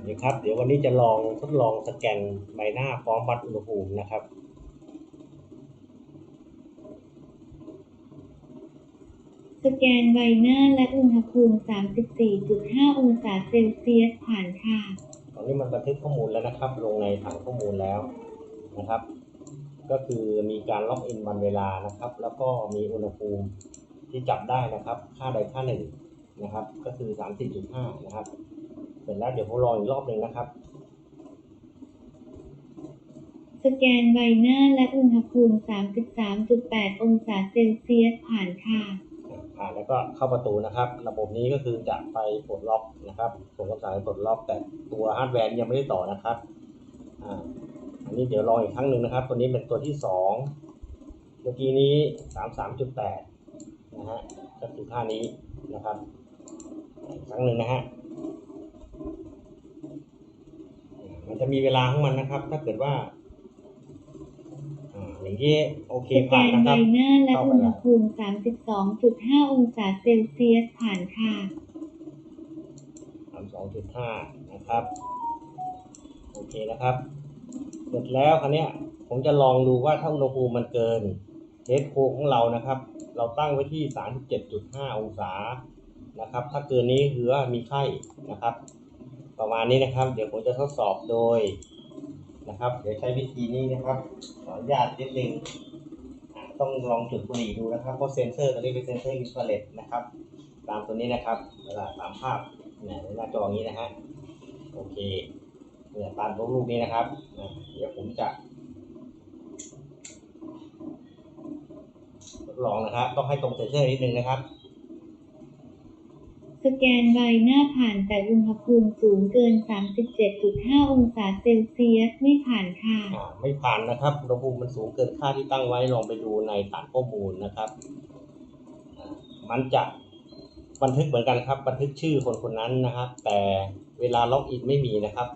วัสดีครับ เดี๋ยววันนี้จะลองทดลองสแกนใบหน้าพร้อมวัดอุณหภูมินะครับสแกนใบหน้าและอุณหภูมิ 34.5 องศาเซลเซียสผ่านค่ะ ตอนนี้มันบันทึกข้อมูลแล้วนะครับ ลงในถังข้อมูลแล้วนะครับ ก็คือมีการล็อกอินวันเวลานะครับ แล้วก็มีอุณหภูมิที่จับได้นะครับ ค่าใดค่าหนึ่งนะครับ ก็คือ30.5นะครับเส ร็จแล้วเดี๋ยวผมลองอีกรอบหนึ่งนะครับ สแกนใบหน้าและอุณหภูมิ 33.8 องศาเซลเซียสผ่านค่ะอ่าแล้วก็เข้าประตูนะครับ ระบบนี้ก็คือจะไปปลดล็อกนะครับส่งคำสั่งให้ปลดล็อกแต่ตัวฮาร์ดแวร์ยังไม่ได้ต่อนะครับอ่าอันนี้เดี๋ยวลองอีกครั้งหนึ่งนะครับ ตัวนี้เป็นตัวที่สองเมื่อกี้นี้สามสามจุดแปดนะฮะก็คือค่านี้นะครับ อีกครั้งหนึ่งนะฮะมัน จะมีเวลาของมันนะครับ ถ้าเกิดว่าอ่าอย่างนี้โอเคสแกผ่านนนะคใบรับหน้าและอุณหภูมิ 32.5 องศาเซลเซียสผ่านค่ะสามสองจุดห้านะครับ โอเคนะครับ เสร็จแล้วคราวเนี้ยผมจะลองดูว่าถ้าอุณหภูมิมันเกินเทสโคของเรานะครับ เราตั้งไว้ที่สามเจ็ดจุดห้าองศานะครับ ถ้าเกินนี้คือว่ามีไข้นะครับ ประมาณนี้นะครับ เดี๋ยวผมจะทดสอบโดยนะครับ เดี๋ยวใช้วิธีนี้นะครับ ขออนุญาตนิดนึงต้องลองจุดบุหรี่ดูนะครับเพราะเซนเซอร์ตัวนี้เป็นเซนเซอร์อินฟราเรดนะครับ ตามตัวนี้นะครับเวลาตามภาพเนี่ยในหน้าจอนี้นะฮะโอเคเนี่ยตามรูปนี้นะครับเดี๋ยวผมจะทดลองนะครับต้องให้ตรงเซนเซอร์นิดนึงนะครับ สแกนใบหน้าผ่านแต่อุณหภูมิสูงเกิน 37.5 องศาเซลเซียสไม่ผ่านค่ะ อ่าไม่ผ่านนะครับอุณหภูมิมันสูงเกินค่าที่ตั้งไว้ลองไปดูในฐานข้อมูลนะครับอ่ามันจะบันทึกเหมือนกันครับ บันทึกชื่อคนคนนั้นนะครับ แต่เวลาล็อกอินไม่มีนะครับ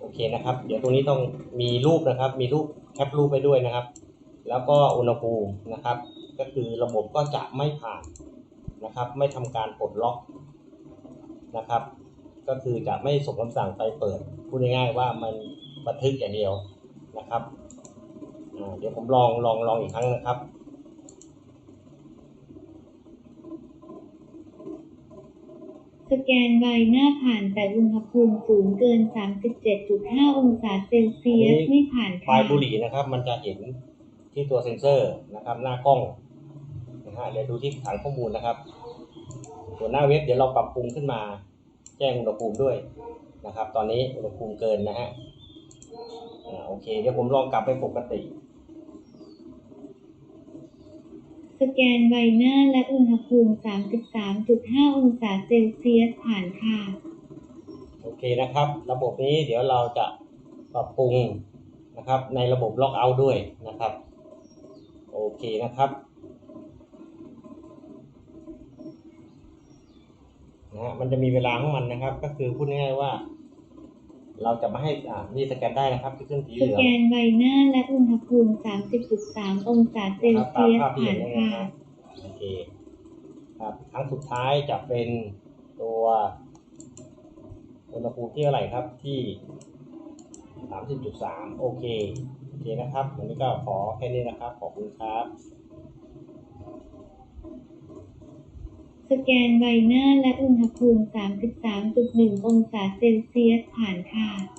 โอเคนะครับ เดี๋ยวตรงนี้ต้องมีรูปนะครับ มีรูปแคปรูปไปด้วยนะครับ แล้วก็อุณหภูมินะครับ ก็คือระบบก็จะไม่ผ่าน นะครับ ไม่ทำการปลดล็อกนะครับ ก็คือจะไม่ส่งคำสั่งไปเปิดพูดง่ายๆว่ามันบันทึกอย่างเดียวนะครับอ่าเดี๋ยวผมลองลองลองอีกครั้งนะครับสแกนใบหน้าผ่านแต่อุณหภูมิสูงเกิน 37.5 องศาเซลเซียสไม่ผ่านไฟค่ะล์บุหรี่นะครับ มันจะเห็นที่ตัวเซ็นเซอร์นะครับ หน้ากล้อง นะฮะเดี๋ยวดูที่ฐานข้อมูลนะครับ ส่วนหน้าเว็บเดี๋ยวเราปรับปรุงขึ้นมา แจ้งอุณหภูมิด้วยนะครับ ตอนนี้อุณหภูมิเกินนะฮะอ่าโอเค เดี๋ยวผมลองกลับไปปกติ สแกนใบหน้าและอุณหภูมิ 33.5 องศาเซลเซียสผ่านค่ะ โอเคนะครับ ระบบนี้เดี๋ยวเราจะปรับปรุงนะครับ ในระบบล็อกเอาท์ด้วยนะครับ โอเคนะครับ นะฮะมันจะมีเวลาของมันนะครับ ก็คือพูดง่ายๆว่า เราจะไม่ให้อ่านี่สแกนได้นะครับที่ขึ้นสีสเหลืองแกนใบหน้าและอุณหภูมิ 30.3 องศาเซลครับตามเซียสภาพที่ผ่าเห็นนเลยนะค่ะครับโอเคครับครั้งสุดท้ายจะเป็นตัวอุณหภูมิที่เท่าไหร่ครับที่สามสิบจุดสามโอเคโอเคนะครับวันนี้ก็ขอแค่นี้นะครับขอบคุณครับ สแกนใบหน้าและอุณหภูมิ 33.1 องศาเซลเซียส ผ่านค่ะ